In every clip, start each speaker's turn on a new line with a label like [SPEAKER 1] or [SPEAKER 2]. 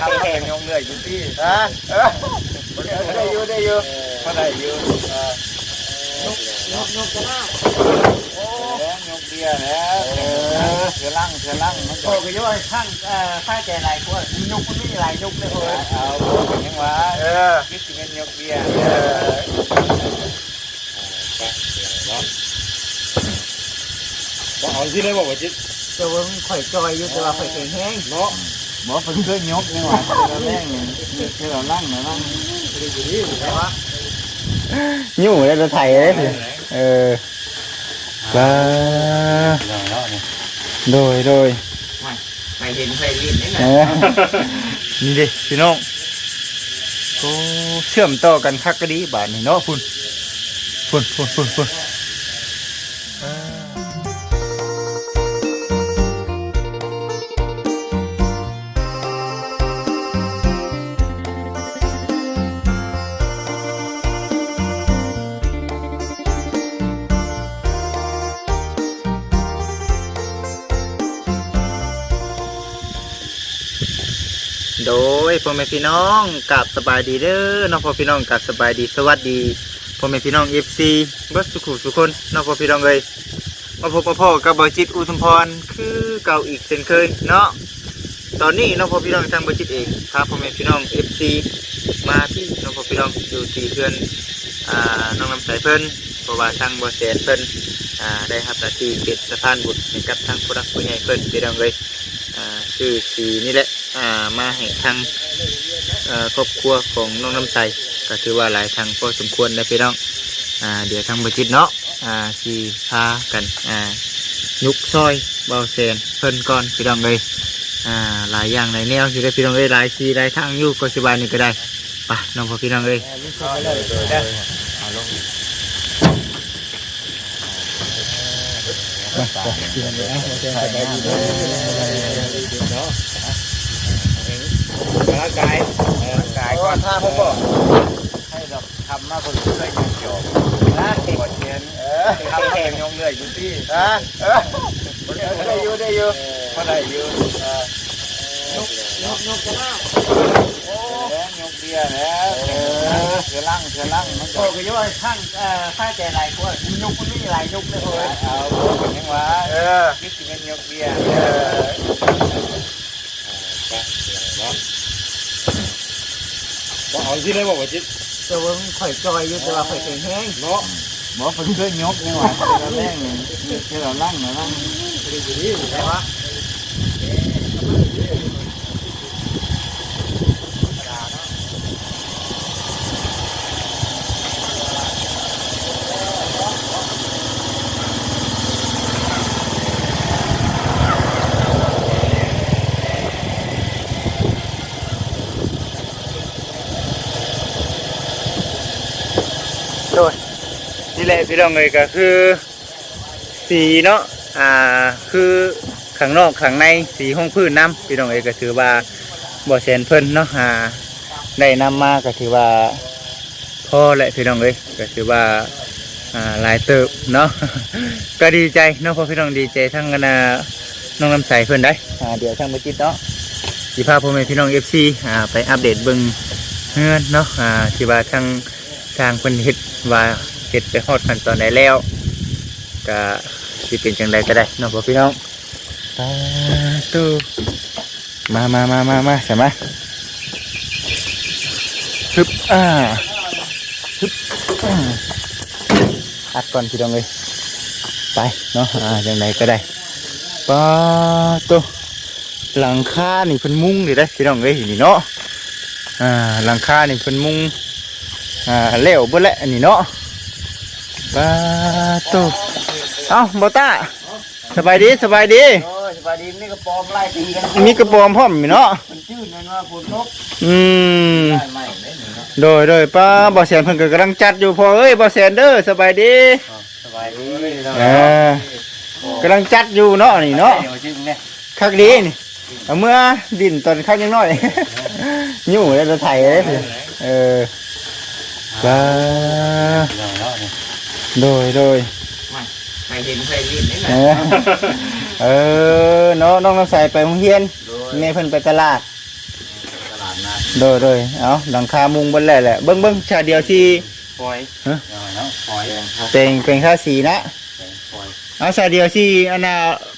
[SPEAKER 1] ทำแข่งยงเลยอยู่ที่
[SPEAKER 2] ฮะเออได้อยู่ได้อยู่
[SPEAKER 1] มาได้อยู่
[SPEAKER 3] นกนกกระนา
[SPEAKER 1] แล้วยกเบียร์แล้วเสือลั่งเสือลั่งมัน
[SPEAKER 2] โอ้ก็ยังว่าข้างเอ่อข้างใจหลายกว่ายุกมันไม่หลายยุกเลยโอ้ย
[SPEAKER 1] เอาเป็นยังวะ
[SPEAKER 2] เออ
[SPEAKER 1] คิดถึงเงินยกเบียร์
[SPEAKER 2] เออ
[SPEAKER 4] บอกเอาที่เลยบอกว่าจิต
[SPEAKER 2] แต่ว่ามันข่อยจอยอยู่แต่ว่าข่อยแข็งแห้ง
[SPEAKER 4] เนาะ
[SPEAKER 1] บอกเป็นเครื่องยกนี่หว่าเสือแรงเสือลั่งเสือลั่ง
[SPEAKER 2] ยู่ได้ตัวไทยเลยสิเออปลา
[SPEAKER 4] เนาะเนาะนี่
[SPEAKER 2] โดยโดย
[SPEAKER 3] ไปเห็นไปลิ้นนี่
[SPEAKER 2] เออนี่ดิพี่น้องโอ้เชื่อมต่อกันคักก็ดีบาทนี่เนาะพุ่นพุ่นพุ่นพุ่นพุ่น โดยพ่อแม่พี่น้องกับสบายดีเด้อน้องพ่อพี่น้องกับสบายดีสวัสดีพ่อแม่พี่น้องเอฟซีบิร์สุขุสุคนน้องพ่อพี่น้องเลยมาพบมาพ่อกับบอจิตอุทุมพรคือเก่าอีกเช่นเคยเนาะตอนนี้น้องพ่อพี่น้องทางบอจิตเองพาพ่อแม่พี่น้องเอฟซีมาที่น้องพ่อพี่น้องอยู่ที่เพื่อนอ่าน้องลำใสเพิ่นเพราะว่าทางบอแสนเพิ่นอ่าได้รับหน้าที่เป็นสะพานบุตรให้กับทางผู้รักผู้ใหญ่เพิ่นพี่น้องเลย ชื่อสีนี่แหละอ่ามาให้ทางเอ่อครอบครัวของน้องน้ำใสก็ถือว่าหลายทางพอสมควรนะพี่น้องอ่าเดี๋ยวทางบริจิตเนาะอ่าสีพากันอ่ายุกซอยเบาเซนเพิ่นก่อนพี่น้องเลยอ่าหลายอย่างหลายแนวอยู่ได้พี่น้องเลยหลายสีหลายทางอยู่ก็สบายนี่ก็ได้ไปน้องพอพี่น้องเลย มาไปพี่น้องเลยเอาเสียงไปเอาะ
[SPEAKER 4] ร่างกายร่างกายก่อน
[SPEAKER 2] ท่าพ่อบอก
[SPEAKER 1] ให้ดอกทำมาคนเคยยังจบ
[SPEAKER 2] นะ
[SPEAKER 1] กดเชียนทำแข่งยงเลยอยู่ที่
[SPEAKER 2] ฮะได้อยู่ได้อยู่
[SPEAKER 1] ได้อยู่
[SPEAKER 3] นกนกกระนา
[SPEAKER 1] แล้วยกเบียร์แล้วเสือลั่งเสือลั่งมัน
[SPEAKER 2] โอ้ก็ยังว่าข้างเอ่อข้าใจหลายกว่ายุกมันไม่หลายยุกเลยโอ้ย
[SPEAKER 1] เอาเป็นยังวะ
[SPEAKER 2] เออ
[SPEAKER 1] คิดถึงเงินยกเบีย
[SPEAKER 2] เออ
[SPEAKER 4] บอกเอาที่เลยบอกว่าจิต
[SPEAKER 2] แต่ว่ามันข่อยจอยอยู่แต่ว่าข่อยแข็งแห้ง
[SPEAKER 4] เนาะ
[SPEAKER 1] บอกเป็นเครื่องยกนี่หว่าเสือแรงเสือลั่งเสือลั่ง
[SPEAKER 2] โด พี่น้องเลยก็คือ สีเนาะอ่าคือข้างนอกข้างในสีห้องพื้นน้ำพี่น้องเอยก็ถือว่าบ่แสนเพิ่นเนาะอ่าได้นำมาก็ถือว่าพอแหละพี่น้องเอ้ยก็ถือว่าอ่าหลายเติบเนาะก็ดีใจเนาะเพอพี่น้องดีใจทั้งคณะน้องน้ำใสเพิ่นได้อ่าเดี๋ยวทางบัจิตเนาะสิพาพ่อแม่พี่น้อง FC อ่าไปอัปเดตเบิ่งเฮือนเนาะอ่าที่ว่าทางทางเพิ่นเฮ็ดว่า เฮ็ดไปฮอดขั้นตอนใดแล้วก็สิเป็นจังไดก็ได้เนาะพ่อพี่น้องสาธุมามามามามาใช่ไหมฮึบอ่าฮึบอัดก่อนพี่น้องเลยไปเนาะอ่าจังไดก็ได้ปาตุหลังคานี่เพิ่นมุงเลยได้พี่น้องเอ้ยนี่เนาะอ่าหลังคานี่เพิ่นมุงอ่าเลี้ยวเบิ่แล้วนนี้เนาะ ปาตุเอ้าบ่ตาสบายดีสบายดี
[SPEAKER 1] โอ้ยสบายดีนี่ก็ปอมไล่ตีกัน
[SPEAKER 2] มีกระปอมพร้อมอยู่เนาะ
[SPEAKER 1] มันชื่อนั่นว่าฝนตก
[SPEAKER 2] อืม
[SPEAKER 1] ได้ไหมได้หนึ่งเนาะ
[SPEAKER 2] โดยโดยป้าบ่แสนเพิ่นก็กำลังจัดอยู่พอเอ้ยบ่แสนเด้อสบายดี
[SPEAKER 1] สบายดี
[SPEAKER 2] เออกำลังจัดอยู่เนาะนี่เนาะคักดีนี่เอาเมื่อดินตอนข้างยังน้อยยู่แล้วจะไถเลยเออป้า
[SPEAKER 4] เนาะเนาะนี่
[SPEAKER 2] โดยโดย
[SPEAKER 3] ไปเห็นไปลิ้นนี่
[SPEAKER 2] เออเออเนาะน้องน้ำใสไปโรงเรียนแม่เพิ่นไปตลาดา
[SPEAKER 4] มนะ
[SPEAKER 2] โดยโดยเอาหลังคามุงบนแหละแหละเบิ้งเบิ้งชาเดียวสิ
[SPEAKER 4] ปล่อย
[SPEAKER 2] ฮะ
[SPEAKER 4] เอาแล้วปล่อยครับ
[SPEAKER 2] เป็นเป็นค่าสีนะ
[SPEAKER 4] ปล่อย
[SPEAKER 2] เอาชาเดียวสิอันน่ะ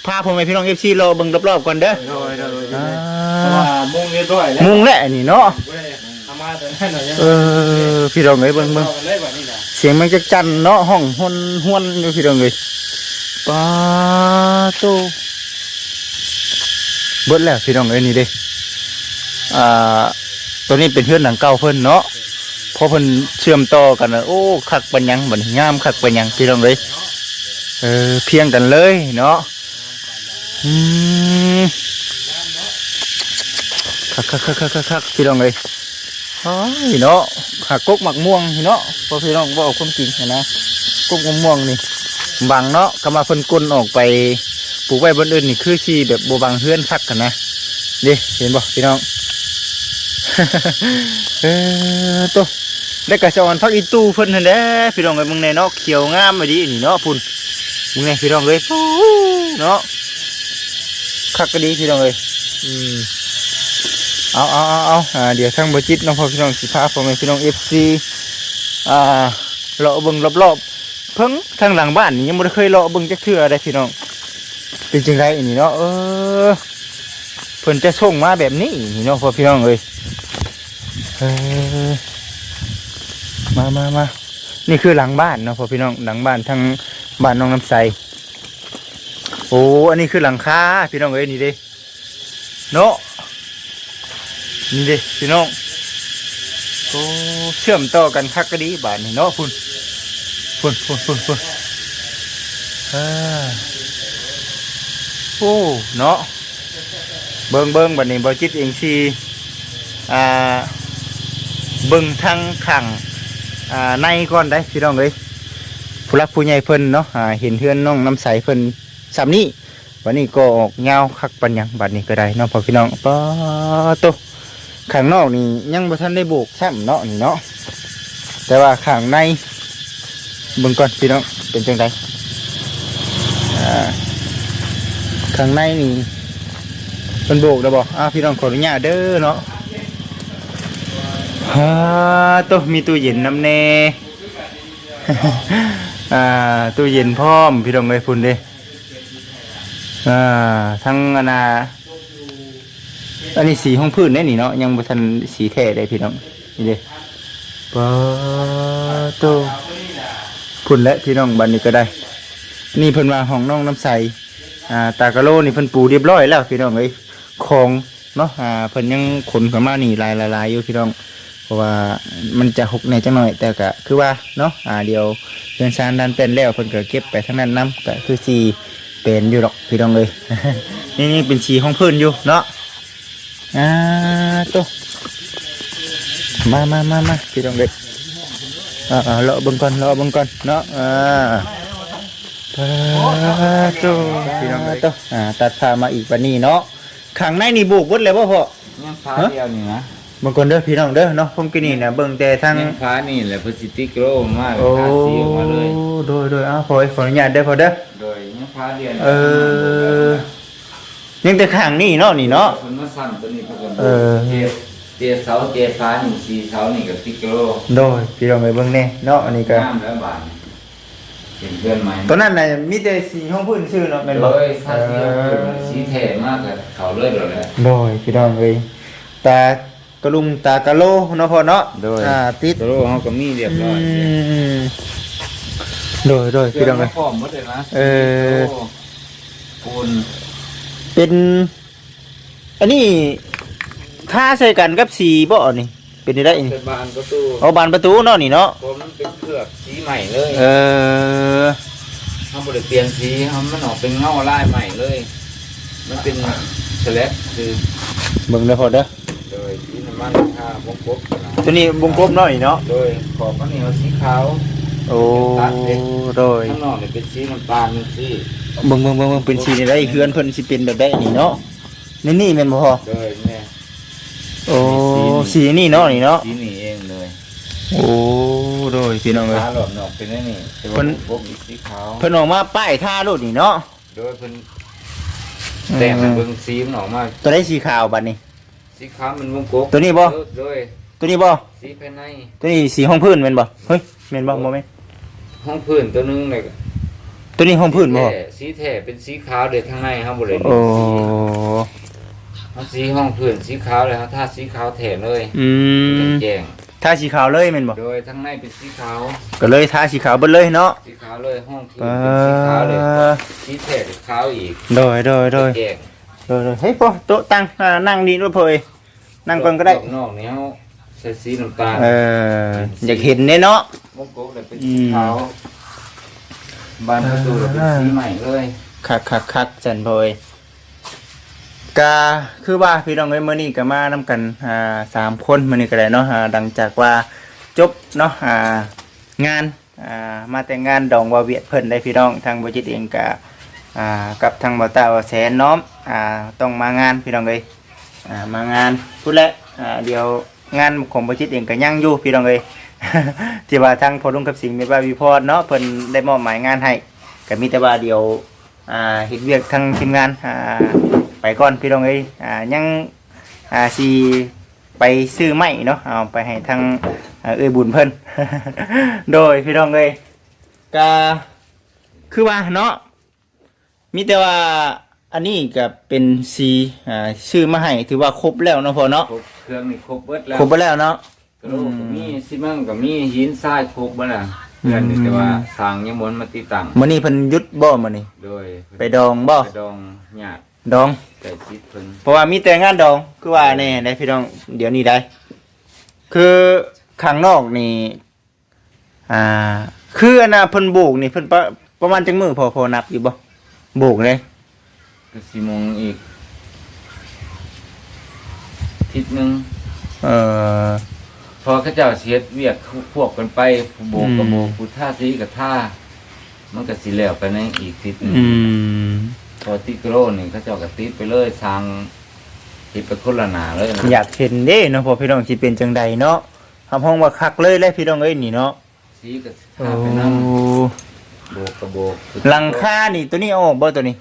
[SPEAKER 2] พาผมไปพี่น้องเอฟซีรอเบิ้งรอบๆก่อนเด้อ
[SPEAKER 1] โดยโดย
[SPEAKER 2] อ่า
[SPEAKER 1] เพราะว่ามุ่งเรียบร้อยแล้ว
[SPEAKER 2] มุงแหละนี่เนาะ
[SPEAKER 1] ทำมาแต่นั่นหน่อยยัง
[SPEAKER 2] เออพี่น้องเอ้ยเบิ้งเบิ้ง
[SPEAKER 1] รอกัน เสี
[SPEAKER 2] ยงมันจะจันเนาะห้องหวนหวนอยู่พี่น้องเอ้ยปาโตเบิดแล้วพี่น้องเอ้ยนี่เด้อ่าตัวนี้เป็นเพื่อนหลังเก่าเพิ่นเนาะพอเพิ่นเชื่อมต่อกันนะโอ้คักปัญญังบัดนี้งามคักปัญญังพี่น้องเอ้ยเออเพียงกันเลยเนาะอืมคักคักคักคักคักพี่น้องเอ้ย อ๋อพี่เนาะขากกหมักม่วงพี่เนาะพอพี่น้องบอกความจริงนะนะกกมะม่วงนี่บังเนาะก็มาเพิ่นกลนออกไปปลูกไว้บนอื่นนี่คือชีแบบโบบางเฮือนคักกันนะด้เห็นบ่พี่น้องเออตัวแล้วก็สอนพักอีตู้เพิ่นนั่นแหละพี่น้องเอ้มึงในเนาะเขียวงามมาดีนี่เนาะพุ่นมึงในพี่น้องเอ้ยเนาะคักก็ดีพี่น้องเอ้ยอืม เอาเอาเอาเอาอ่าเดี๋ยวทางบจิตน้องพ่อพี่น้องสิพาพ่อแม่พี่น้องเอฟซีอ่าเลาะเบิ่งรอบๆเพิ่งทางหลังบ้านนี่ยังไม่ได้เคยเลาะเบิ่งจักเทื่อได้พี่น้อง เป็นจังไรอันนี้เนาะเออเพิ่นจะส่งมาแบบนี้นี่เนาะพ่อพี่น้องเอ้ยเออมามามานี่คือหลังบ้านเนาะพ่อพี่น้องหลังบ้านทางบ้านน้องน้ำใสโอ้อันนี้คือหลังคาพี่น้องเอ้ยนี่เด้เนาะ นี่เด้พี่น้องโอ้เชื่อมต่อกันคักก็ดีบาทนี่เนาะพุ่นพุ่นพุ่นพุ่นพุ่นอ่าโอ้เนาะเบิ่งเบิ่งบัดนี้บ่จิตเองสิอ่าเบิ่งทางขังอ่าในก่อนได้พี่น้องเอ้ยผู้รักผู้ใหญ่เพิ่นเนาะอ่าเห็นเพื่อนน้องน้ำใสเพิ่นสามนี้วันนี้ก็ออกเงาคักปัญญังบัดนี้ก็ได้เนาะพอพี่น้องป้าโต ข้างนอกนี่ยังบ่ทันได้โบกซ้ำเนาะนี่เนาะแต่ว่าข้างในเบิ่งก่อนพี่น้องเป็นจังไดข้างในนี่เป็นโบกแล้วบ่อ่าพี่น้องขออนุญาตเด้อเนาะฮ่าตัวมีตู้เย็นน้ำแน่อ่าตู้เย็นพร้อมพี่น้องเลยพุ่นเด้อ่าทั้งอนา อันนี้สีห้องพื้นแน่นี่เนาะยังบ่ทันสีแท้ได้พี่น้องนี่เด้ปะโตพุ่นและพี่น้องบัดนี้ก็ได้ นี่เพิ่นว่าห้องน้องน้ำใสอ่าตากะโลนี่เพิ่นปูเรียบร้อยแล้วพี่น้องเอ้ยของเนาะอ่าเพิ่นยังขนเข้ามานี่ลายหลายอยู่พี่น้องเพราะว่ามันจะหกในจังหน่อย แต่ก็คือว่าเนาะอ่าเดี๋ยวเดินซานดันเป็นแล้วเพิ่นก็เก็บไปทั้งนั้นนํก็คือสีเป็นอยู่ดอกพี่น้องเอ้ยนี่นี่เป็นสีห้องพื้นอยู่เนาะ อ่าตัวมามามามาพี่น้องเด็กอ่าอ่าเลาะเบิ่งก่อนเลาะเบิ่งก่อนเนาะอ่าอ่าตัวพี่น้องเด็กตัวอ่าตัดผ้ามาอีกวันนี้เนาะข้างในนี่บุกวัดเลยบ่พ่อ
[SPEAKER 1] ยังฟ้าเดียวนี่นะ
[SPEAKER 2] เบิ่งก่อนเด้อพี่น้องเด้อเนาะผมกินนี่นะเบิ่งแต่ทาง
[SPEAKER 1] ยังฟ้านี่แหละพสิติกโรมาก
[SPEAKER 2] โอ้
[SPEAKER 1] ทาสีออกมาเลย
[SPEAKER 2] โดยโดยอ้าวพอยขออนุญาตเด้อพ่อเด้อ
[SPEAKER 1] โดยยังฟ้าเดียว
[SPEAKER 2] เออยังแต่ข้างนี่เนาะนี่เนาะ
[SPEAKER 1] คนมาสั่นตัวนี้เพื่อน
[SPEAKER 2] เออ
[SPEAKER 1] เตียเตียเสาเตียฟ้านี่สีเสานี่กับติกโร
[SPEAKER 2] โดยพี่น้องไปเบิ่งแน่เนาะอันนี้ก็
[SPEAKER 1] งามแล้วบานเป็นเพื่อนไหม
[SPEAKER 2] ตอนนั้นน่ะมีแต่สีห้องพื้นชื่อเนาะแม่นบ่
[SPEAKER 1] โดยทาสีออกมาเป็นสีแทนมากเลยเขาเลือดเลยแหละ
[SPEAKER 2] โดยพี่น้องเอ้ยตากระลุงตากะโลเนาะพ่อเนาะ
[SPEAKER 1] โดย
[SPEAKER 2] อ่าติด
[SPEAKER 1] โรเขาก็มีเรียบร้อย
[SPEAKER 2] อืมโดยโดยพี่น้องเอ้ย
[SPEAKER 1] พร้อมหมดเลยนะ
[SPEAKER 2] เออ
[SPEAKER 1] ปูน
[SPEAKER 2] เป็น อันนี้ค่าใส่กันกับสีบ่นี่ เป็นได้นี่
[SPEAKER 1] เป็นบานประตู
[SPEAKER 2] เอาบานประตูเนาะนี่เนาะ
[SPEAKER 1] เพราะมันเป็นเคลือบสีใหม่เลย
[SPEAKER 2] เออ
[SPEAKER 1] เขาบริเปลี่ยนสีเขามันออกเป็นเงาลายใหม่เลย มันเป็นสแลกคือ
[SPEAKER 2] เบิ่งเด้อพ่อเด้อ
[SPEAKER 1] โดยสีน้ำมันค่าวงกบนะ
[SPEAKER 2] ตัวนี้วงกลมเนาะนี่เนาะ
[SPEAKER 1] โดยขอบข้าวเหนียวสีขาว
[SPEAKER 2] โอ้โดย
[SPEAKER 1] ข้างนอกเนี่ยเป็นสีน้ำตาลนี่สี
[SPEAKER 2] เบิ่งเบิ่งเบิ่งเบิ่งเป็นสีนี่ได้เฮือนเพิ่นสิเป็นแบบได้นี่เนาะ นี่นี่แม่นบ่พ่อ
[SPEAKER 1] โดยเนี่ย
[SPEAKER 2] โอ้สีนี่เนาะนี่เนาะ
[SPEAKER 1] สีนี่เองเลย
[SPEAKER 2] โอ้โดยพี่น้องเอ้ย
[SPEAKER 1] ขาหลอดนอกเป็นไอ้นี่แต่
[SPEAKER 2] เพิ่
[SPEAKER 1] ว่านพวกอีกสีขาว
[SPEAKER 2] เพิ่นออกมาป้ายท่าโลดนี่เนาะ
[SPEAKER 1] โดยเพิ่นแต่งเป็นเบิ้งสีมันออกมา
[SPEAKER 2] ตัวได้สีขาวบัดนี้
[SPEAKER 1] สีสีขาวมันวงกบ
[SPEAKER 2] ตัวนี้บ่
[SPEAKER 1] เออโดย
[SPEAKER 2] ตัวนี้บ่
[SPEAKER 1] สีภายใน
[SPEAKER 2] ตัวนี้สีห้องพื้นแม่นบ่เฮ้ยแม่นบ่บ่แม่น
[SPEAKER 1] ห้องพื้นตัวหนึงเลย
[SPEAKER 2] ตัวนี้ห้องพื้นบ่
[SPEAKER 1] แท้สีแท้เป็นสีขาวเด็ดข้างในครับบ่เลย
[SPEAKER 2] โอ้
[SPEAKER 1] เอาสีห้องพื้นสีขาวเลยครับถ้าสีขาวแท้เลย
[SPEAKER 2] อืม
[SPEAKER 1] แจ้ง
[SPEAKER 2] ทาสีขาวเลยแม่นบ่
[SPEAKER 1] ๆโดยทั้งในเป็นสีขาว
[SPEAKER 2] ก็เลยทาสีขาวเบิดเลยเนาะ
[SPEAKER 1] สีขาวเลยห้องพื้น
[SPEAKER 2] ปา
[SPEAKER 1] เป็นสีขาวเลยสีแท้เป็นขาวอีก
[SPEAKER 2] โดยโดยโดย
[SPEAKER 1] แจ้ง
[SPEAKER 2] โดยโดยเฮ้ยพ่อโต๊ะตั้งอ่านั่งดีด้วยพ่อเอ้ยนั่งก่อนก็ได้
[SPEAKER 1] รอบนอกเนี้ยใส่สีน้ำตาล
[SPEAKER 2] เอออยากเห็นเนี่ยเนาะ
[SPEAKER 1] วงกบเลยเป็นสีขาวบานประตูเลยเป็นสีใหม่เลย
[SPEAKER 2] คักคักคักจันพ่อเอ้ย กาคือว่าพี่น้องเอ้ยมื้อนี้ก็มานำกันอ่าสามคนมื้อนี้ก็ได้เนาะอ่าดังจากว่าจบเนาะอ่างานอ่ามาแต่งงานดองวาเวียดเพิ่นได้พี่น้องทางบ่จิตเองก็อ่ากับทางบ่าวตาวาแสนน้อมอ่าต้องมางานพี่น้องเอ้ยอ่ามางานพูดแล้วอ่าเดี๋ยวงานของบ่จิตเองก็ยังอยู่พี่น้องเอ้ย ที่ว่าทางพอลุงกับสิงห์มีว่าวิพรเนาะเพิ่นได้มอบหมายงานให้ก็มีแต่ว่าเดี๋ยวอ่าเฮ็ดเวียกทางทีมงานอ่า ไปก่อนพี่น้องเอ้ยอ่ายังอ่าสิไปซื้อไม้เนาะเอาไปให้ทางอ่าเอ้ยบุญเพิ่น โดยพี่น้องเอ้ยก็คือว่าเนาะมีแต่ว่าอันนี้ก็เป็นสีอ่าชื่อมาให้ถือว่าครบแล้วเนาะพอเนาะ
[SPEAKER 1] ครบเครื่องนี่ครบเบิดแล้ว
[SPEAKER 2] ครบไปแล้วเนาะ
[SPEAKER 1] กระโหลกก็มีซิมังก็มีหินทรายครบบ่ล่ะเพื่อนนี่แต่ว่าสร้างยังมนมาติดตั้ง
[SPEAKER 2] มื้อนี้เพิ่นหยุดบ่มื้อนี้
[SPEAKER 1] โดย
[SPEAKER 2] ไปดองบ่
[SPEAKER 1] ไปดองหยาด
[SPEAKER 2] ดอง
[SPEAKER 1] แต่จิตเพิ่น
[SPEAKER 2] เพราะว่ามีแต่งานดอง คือว่าแน่ได้พี่น้อง เดี๋ยวนี้ได้ คือข้างนอกนี่ อ่า คืออันน่ะเพิ่นโบกนี่เพิ่นประประมาณจังมือพอพอนับอยู่บ่โบกเลย
[SPEAKER 1] ก็สิโมงอีก ทิศหนึง
[SPEAKER 2] เอ่อ
[SPEAKER 1] พอเขาเจ้าเสียเวียกพวกกันไปผู้โบกกับ
[SPEAKER 2] อืม
[SPEAKER 1] โบกผู้ท่าสีกับท่า มันก็สิแล้วไปในอีกทิศหนึง
[SPEAKER 2] อืม
[SPEAKER 1] พอติกโรนี่เขาเจ้าก็ติดไปเลยทางติดไปคนละหนาเลยนะ
[SPEAKER 2] อยากเห็นเด้เนาะพอพี่น้องสิเป็นจังใดเนาะทำห้องว่าคักเลยเลยพี่น้องเอ้ยนี่เนาะ
[SPEAKER 1] สีก็
[SPEAKER 2] โอ้
[SPEAKER 1] ท่าไปนั่งโบกกับโบก
[SPEAKER 2] หลังคานี่ตัวนี้เอาออกบ่ตัวนี้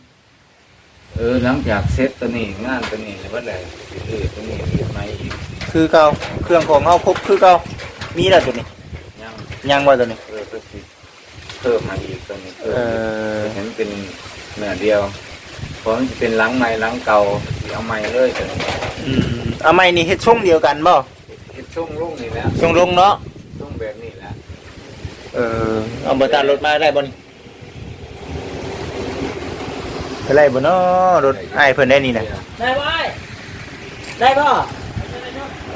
[SPEAKER 1] เออหลังจากเซตตัวนี้งานตัวนี้แล้วว่าอะไรสิเลือตัวนี้เลือไม่อีก
[SPEAKER 2] คือเก่าเครื่องของเฮาครบคือเก่ามีแล้วตัวนี้
[SPEAKER 1] ยัง
[SPEAKER 2] ยังบ่ตัวนี้
[SPEAKER 1] เออก็สิเพิ่มมาอีกตัวนี้เพิ่ม
[SPEAKER 2] เออ
[SPEAKER 1] เห็นเป็น เนื้อเดียวเพราะมันจะเป็นหลังไม้หลังเก่าสิเอาไม้เลยตัวนี้
[SPEAKER 2] อืมเอาไม้นี่เฮ็ดทรงเดียวกันบ่
[SPEAKER 1] เฮ็ดช่วงลุ่งนี่แหละ
[SPEAKER 2] ทรงลงเนาะ
[SPEAKER 1] ช่วงแบบนี้แหละ
[SPEAKER 2] เออเอาบ่ตารถมาได้บ่นี่ไปไล่บ่เนาะรถอ้ายเพิ่นได้นี่น่ะ
[SPEAKER 3] ได้ไหมได้ป่ะ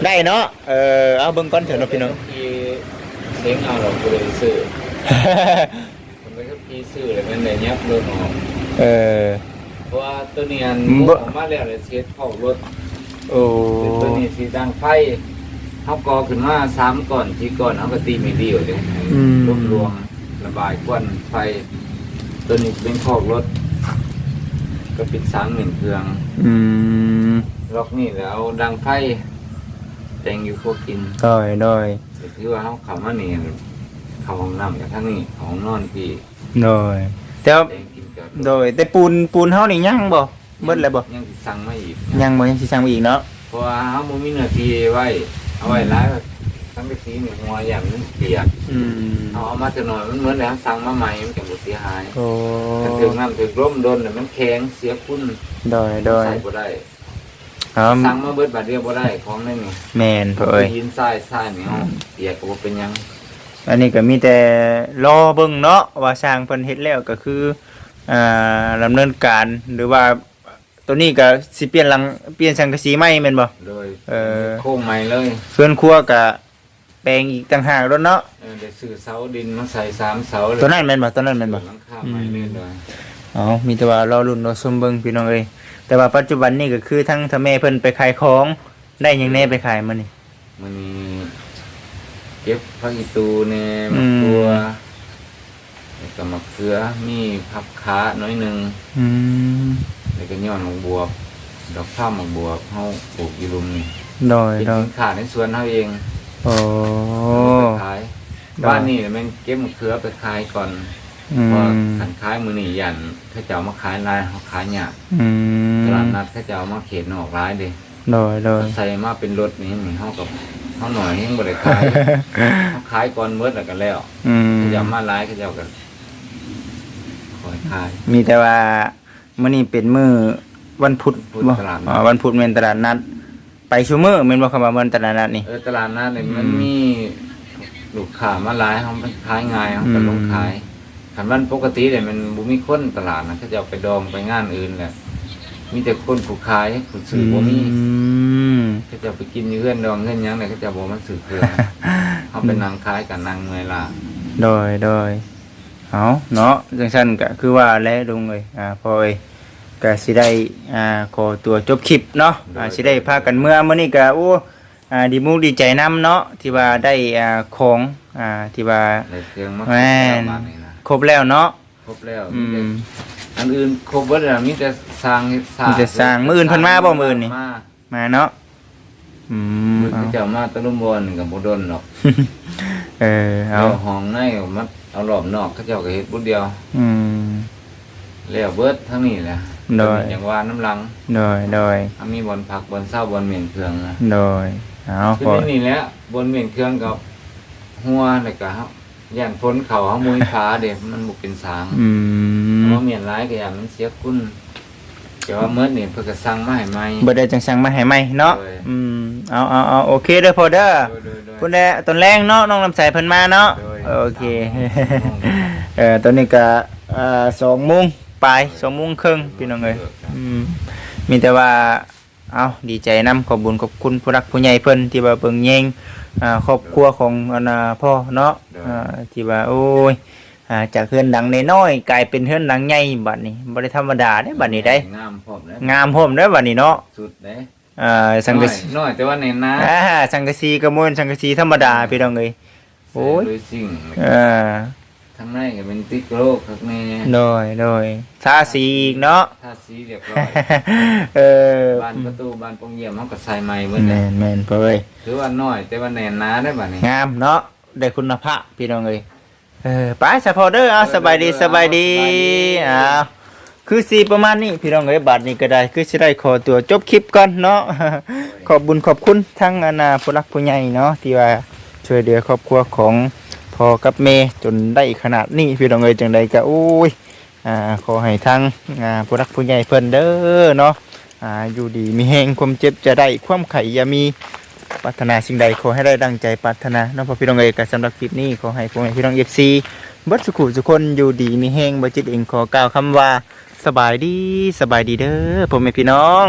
[SPEAKER 2] ได้เนาะเออเอาเบิ่งก่อนเถอะเนาะพี่น้อง
[SPEAKER 1] พี่เลี้ยงเอาเราก็เลยซื้อมันก็พี่ซื้อเลยมันเลยยับรถออก
[SPEAKER 2] เออ
[SPEAKER 1] เพราะว่าตัวนี้อัน
[SPEAKER 2] บ่
[SPEAKER 1] ออกมาแล้วเลยเช็ดเข้ารถ
[SPEAKER 2] โอ้
[SPEAKER 1] ตัวนี้สีดังไฟเขากอขึ้นมาสามก่อนที่ก่อนเขาก็ตีไม่ดีอยู่เลยรวบรวมระบายควันไฟ ตัวนี้เป็นขอกรถ ก็ปิดสามหนึ่งเครื่อง
[SPEAKER 2] อืม
[SPEAKER 1] ล็อกนี่แล้วดังไฟแต่งอยู่พวกกิน
[SPEAKER 2] ด้อยด้อย
[SPEAKER 1] แต่ที่ว่าเขาเขามาเนี่ยเขาห้องน้ำกับทั้งนี้ห้องนอนพี่
[SPEAKER 2] ด้อยแต่ว่า
[SPEAKER 1] แต่งกินกับ
[SPEAKER 2] โดยแต่ปูนปูนเฮานี่ยังบ่เบิดแล้วบ่
[SPEAKER 1] ยังสิสั่งมาอีก
[SPEAKER 2] ยังบ่ยังสิสั่งมาอีกเนาะ
[SPEAKER 1] เพราะว่าเขาบ่มีเนื้อที่ไว้เอาไว้ร้ายทั้งไปสีนี่หัวอย่างมันเปียก
[SPEAKER 2] อืม
[SPEAKER 1] เอาเอามาจะหน่อยมันเหมือนแล้วสั่งมาใหม่มันจะบ่เสียหาย
[SPEAKER 2] โอ้
[SPEAKER 1] ถ้าถึงน้ำถึงร่มโดนน่ะมันแข็งเสียคุณ
[SPEAKER 2] ด้อยด้อย
[SPEAKER 1] ใส่บ่ได้
[SPEAKER 2] อ๋อ
[SPEAKER 1] สั่งมาเบิดบาทเดียวบ่ได้ของนั่นนี่
[SPEAKER 2] แม่นเพิ่นเอ้ย
[SPEAKER 1] ยินทรายทรายเหนียวเปียกก็บ่เป็นหยัง
[SPEAKER 2] อันนี้ก็มีแต่รอเบิ่งเนาะว่าสร้างเพิ่นเฮ็ดแล้วก็คือ อ่าดำเนินการหรือว่าตัวนี้ก็สิเปลี่ยนหลังเปลี่ยนสังกะสีใหม่แม่นบ่
[SPEAKER 1] โดย
[SPEAKER 2] เออ
[SPEAKER 1] โค้งใหม่เลย
[SPEAKER 2] เพื่อนครัวก็แปลงอีกต่างหากแล้วเนาะ
[SPEAKER 1] เออได้ซื้อเสาดินมาใส่สามเสาเลย
[SPEAKER 2] ตัวนั้นแม่นบ่ตัวนั้นแม่นบ่
[SPEAKER 1] หลังคาใหม่เลยโดย
[SPEAKER 2] อ๋อมีแต่ว่ารอรุ่นรอชมเบิ่งพี่น้องเอ้ยแต่ว่าปัจจุบันนี่ก็คือทั้งทำแม่เพิ่นไปขายของได้หยังแน่ไปขายมื้อนี้
[SPEAKER 1] มื้อนี้เก็บผักอีตูแหน่
[SPEAKER 2] อื
[SPEAKER 1] มะ
[SPEAKER 2] ม
[SPEAKER 1] กรัวแล้วก็มะ เขือมีผักขาน้อยหนึง
[SPEAKER 2] อืม
[SPEAKER 1] แล้วก็ย้อนหมกบวบดอกข้าวหมกบวบเฮาปลูกอยู่รุมนี่
[SPEAKER 2] ดอย
[SPEAKER 1] เป็น
[SPEAKER 2] ดอย
[SPEAKER 1] สินค้าในสวนเฮาเอง
[SPEAKER 2] โอ้
[SPEAKER 1] ไปขาย
[SPEAKER 2] ดอย
[SPEAKER 1] บ้านนี่แม่นเก็บมะเขือไปขายก่อน
[SPEAKER 2] อื
[SPEAKER 1] เพราะ
[SPEAKER 2] ม
[SPEAKER 1] ขันขายมื้อนี้ยันเขาจะเอามาขายลายเขาขายยาก
[SPEAKER 2] อื
[SPEAKER 1] ตลาด
[SPEAKER 2] ม
[SPEAKER 1] นัดเขาจะเอามาเขตนอกร้ายเด้
[SPEAKER 2] โดยโดย
[SPEAKER 1] ใส่มาเป็นรถนี่นี่เฮากับเฮาหน่อยเฮงบ่ได้ขายเฮาขายก่อนเบิดแล้วก็แล้ว
[SPEAKER 2] อืม
[SPEAKER 1] เขาจะมาหลายเขาเจ้าก็คอย ขาย
[SPEAKER 2] มีแต่ว่ามื้อนี้เป็นมื้อวันพุธ
[SPEAKER 1] พุธ
[SPEAKER 2] บ่
[SPEAKER 1] ตลาดนัด
[SPEAKER 2] อ๋อวันพุธแม่นตลาดนัด ไปชูมื้อแม่นบ่คำว่าวันตลาดนัดนี่
[SPEAKER 1] เออตลาดนัดนี่มัน
[SPEAKER 2] อืม
[SPEAKER 1] มีลูกค้ามาหลายเฮาไปขายง่ายเฮาก็
[SPEAKER 2] อืม
[SPEAKER 1] ลงขายคันวันปกติเนี่ยมันบ่มีคนตลาดนะเขาจะเอาไปดองไปงานอื่นแหละมีแต่คนผู้ขายผู้ซื้อบ่มี
[SPEAKER 2] อืม
[SPEAKER 1] เขาจะเอาไปกินอยู่เฮือนดองเฮือนหยังเนี่ยเขาจะบ่มาซื้อเครื่องเฮาไปนั่งขายกันนั่งเมื่อยล่ะ
[SPEAKER 2] โดยโดย เอาเนาะจังซั่นก็คือว่าแล้วลุงเอ้ยอ่าพอเอ้ยก็สิได้อ่าขอตัวจบคลิปเนาะอ่าสิได้พากันเมื่อมื้อนี้ก็โอ้อ่าดีมุกดีใจนํเนาะที่ว่าได้อ่าของอ่าที่ว่า
[SPEAKER 1] ได้เครื่องมา
[SPEAKER 2] แม่น
[SPEAKER 1] ประาณนี้นะ
[SPEAKER 2] ครบแล้วเนาะ
[SPEAKER 1] ครบแล้ว
[SPEAKER 2] อื
[SPEAKER 1] มีแต่
[SPEAKER 2] ม
[SPEAKER 1] อันอื่นครบเบิดแล้วมีแต่สร้างเฮ็ดสร้าง
[SPEAKER 2] มีแต่สร้างมื้ออื่นเพิ่นมาบ่มื้ออื่นนี่
[SPEAKER 1] มา
[SPEAKER 2] มาเนาะอืม
[SPEAKER 1] มื้อ
[SPEAKER 2] เอา
[SPEAKER 1] ที่เจ้ามาตะลุมบอนก็บ่ดนหรอก
[SPEAKER 2] เออเอา
[SPEAKER 1] เดี๋ยวห้องในก็มา เอารอบนอกเขาเจ้าก็เฮ็ดบุดเดียว
[SPEAKER 2] อืม
[SPEAKER 1] แล้วเบิดทั้งนี้แหละ
[SPEAKER 2] โดย
[SPEAKER 1] อย่างว่าน้ำลัง
[SPEAKER 2] โดยโดย
[SPEAKER 1] ถ้ามีบอลพักบอลเศร้าบอลเหม็นเครื่องนะ
[SPEAKER 2] โดยเอา
[SPEAKER 1] คือ
[SPEAKER 2] พอ
[SPEAKER 1] นี่นี่แหละบอลเหม็นเครื่องกับหัวแล้วก็เฮาย่านฝนเขาเฮามุยฟ้าเด้มันบ่เป็นสาง
[SPEAKER 2] อืม
[SPEAKER 1] เพราะเหม็นหลายก็ย่านมันเสียคุณแต่ว่าเมื่อนี่เพิ่นก็สั่งมาให้ใหม่
[SPEAKER 2] บ่ได้จังสั่งมาให้ใหม่เนาะ
[SPEAKER 1] โดย
[SPEAKER 2] อืมเอาเอาเอาโอเคเด้อพอเด้อ
[SPEAKER 1] โดยโดยโดย
[SPEAKER 2] พุ่นแหละตอนแรงเนาะน้องลำไสเพิ่นมาเนาะ
[SPEAKER 1] โดย
[SPEAKER 2] โอเคเออตอนนี้ก็เอ่อ2โมงปลาย2โมงครึ่งพี่น้องเอ้ยอืมมีแต่ว่าเอาดีใจนํขอบคุญขอบคุณผู้รักผู้ใหญ่เพิ่นที่ว่าเบิ่งแยงอ่าครอบครัวของอันน่ะพ่อเนาะอ่าที่ว่าโอ้ยอ่าจากเฮือนดังน้อยๆกลายเป็นเฮือนดังใหญ่บัดนี้บ่ได้ธรรมดาเด้บัดนี้ได้
[SPEAKER 1] งามพร้อมแล้ว
[SPEAKER 2] งามพร้อมเด้อบัดนี้เนาะ
[SPEAKER 1] สุดเด้
[SPEAKER 2] อ่าสังกะสี
[SPEAKER 1] น้อยแต่ว่าเน้นนะ
[SPEAKER 2] อ่าสังกะสีกระมวลสังกะสีธรรมดาพี่น้องเอ้ย โอ้ย
[SPEAKER 1] โดยสิ่ง
[SPEAKER 2] เออ
[SPEAKER 1] ทั้งในก็เป็นติ๊กโลกครับแม่
[SPEAKER 2] โดยโดยทาสีอีกเนาะ
[SPEAKER 1] ถ้าสีเรียบร้อย
[SPEAKER 2] เออ
[SPEAKER 1] บ้านประตูบ้านปงเยี่ยมเฮาก็ใส่ใหม่หมด
[SPEAKER 2] แม
[SPEAKER 1] เลย
[SPEAKER 2] นแมนเป้ย
[SPEAKER 1] ถือว่าน้อยแต่ว่าแน่นหนาได้บัดนี้
[SPEAKER 2] งามเนาะได้คุณภาพพี่น้องเอ้ยเออไปสปอร์เดอร์เอาสบายดีสบายดีอ้าวคือสีประมาณนี้พี่น้องเอ้ยบัดนี้ก็ได้ คือสิได้ขอตัวจบคลิปก่อนเนาะ ขอบบุญขอบคุณทั้งอนาผู้รักผู้ใหญ่เนาะที่ว่า ช่วยเหลือครอบครัวของพ่อกับเมจนได้ขนาดนี้พี่น้องเอ้ยจังใดก็โอ้ยอ่าขอให้ทั้งอ่าผู้รักผู้ใหญ่เพิ่นเด้อเนาะอ่าอยู่ดีมีแหงความเจ็บจะได้ความไข่อย่ามีปรารถนาสิ่งใดขอให้ได้ดังใจปรารถนาเนาะพอพี่น้องเอ้ยก็สำหรับคลิปนี้ขอให้พ่อแม่พี่น้อง FC เบิดสุขุทุคนอยู่ดีมีแหงบ่จิตเองขอกล่าวคำว่าสบายดีสบายดีเด้อพ่อแม่พี่น้อง